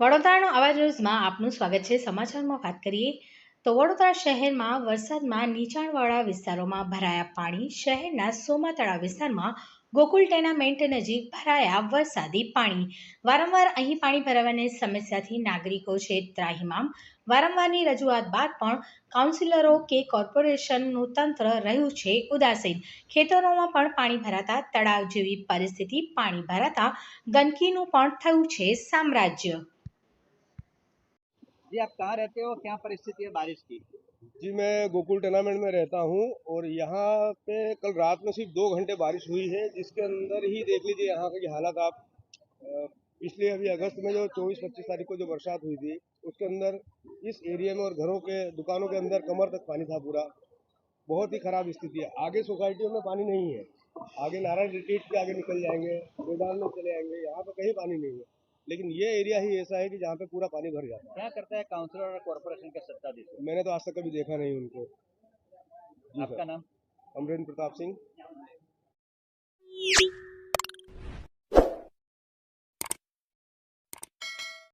વડોદરાનો અવાજ ન્યૂઝમાં આપનું સ્વાગત છે. સમાચારમાં વાત કરીએ તો વડોદરા શહેરમાં વરસાદમાં નીચાણવાળા વિસ્તારોમાં ભરાયા પાણી, શહેરના સોમા તળાવ વિસ્તારમાં ગોકુલ ટેનામેન્ટ નજીક ભરાયા વરસાદી પાણી. વારંવાર અહીં પાણી ભરાવાની સમસ્યાથી નાગરિકો છે ત્રાહિમામ. વારંવારની રજૂઆત બાદ પણ કાઉન્સિલરો કે કોર્પોરેશનનું તંત્ર રહ્યું છે ઉદાસીન. ખેતરોમાં પણ પાણી ભરાતા તળાવ જેવી પરિસ્થિતિ પાણી ભરાતા ગંદકીનું પણ થયું છે સામ્રાજ્ય. जी, आप कहाँ रहते हो क्या परिस्थिति है बारिश की? जी, मैं गोकुल टूर्नामेंट में रहता हूँ और यहाँ पे कल रात में सिर्फ़ दो घंटे बारिश हुई है, जिसके अंदर ही देख लीजिए यहाँ की हालत आप पिछले अभी अगस्त में जो 24-25 तारीख को जो बरसात हुई थी, उसके अंदर इस एरिया में और घरों के, दुकानों के अंदर कमर तक पानी था पूरा। बहुत ही खराब स्थिति है। आगे सोसाइटियों में पानी नहीं है। आगे नारायण रिट्रीट के आगे निकल जाएँगे मैदान में चले जाएँगे यहाँ पे कहीं पानी नहीं है। लेकिन ये एरिया ही ऐसा है कि जहाँ पे पूरा पानी भर जाता है। क्या करता है काउंसिलर और कॉर्पोरेशन सत्ता सत्ताधीश मैंने तो आज तक कभी देखा नहीं उनको। आपका नाम? अमरेंद्र प्रताप सिंह।